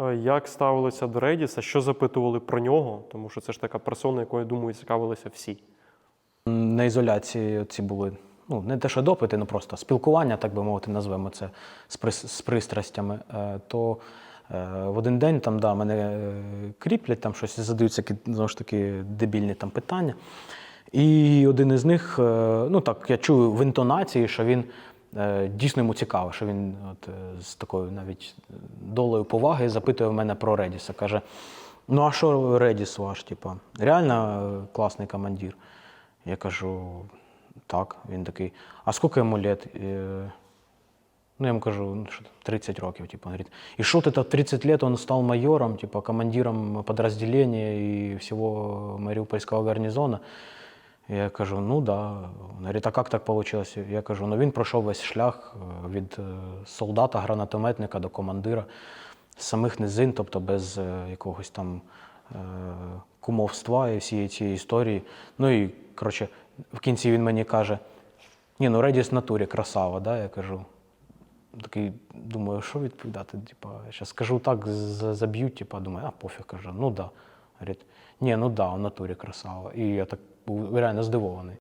Е, Як ставилися до Редіса? Що запитували про нього? Тому що це ж така персона, якою, думаю, цікавилися всі. На ізоляції ці були ну, не те, що допити, ну просто спілкування, так би мовити, назвемо це з, з пристрастями. Е, То е, в один день там да, мене кріплять, там щось задаються знову ж таки дебільні там питання. І один із них, ну так, я чую в інтонації, що він дійсно йому цікаво, що він от, е, з такою навіть долею поваги запитує в мене про Редіса. Каже: ну а що Редіс ваш? Типа, реально е, класний командир. Я кажу, так, він такий, а скільки йому лет? Е, Ну, я ему кажу, ну, что 30 років. Типа, он говорит, и что ты-то 30 лет он стал майором, типа, командиром подразделения и всего Мариупольского гарнизона. Я кажу, ну да. Он говорит, а как так получилось? Я кажу, ну він пройшов весь шлях е, від е, солдата, гранатометника до командира з самих низин, тобто без е, якогось там кумовства і всієї цієї історії. Ну і коротше, в кінці він мені каже: ні, ну Редіс натурі красава, да? я кажу. Такий думаю, що відповідати? Типа, зараз скажу так, заб'ють, типа, думаю, а пофіг каже, ну да. Говорить, ні, ну да, в натурі красава. І я так був реально здивований.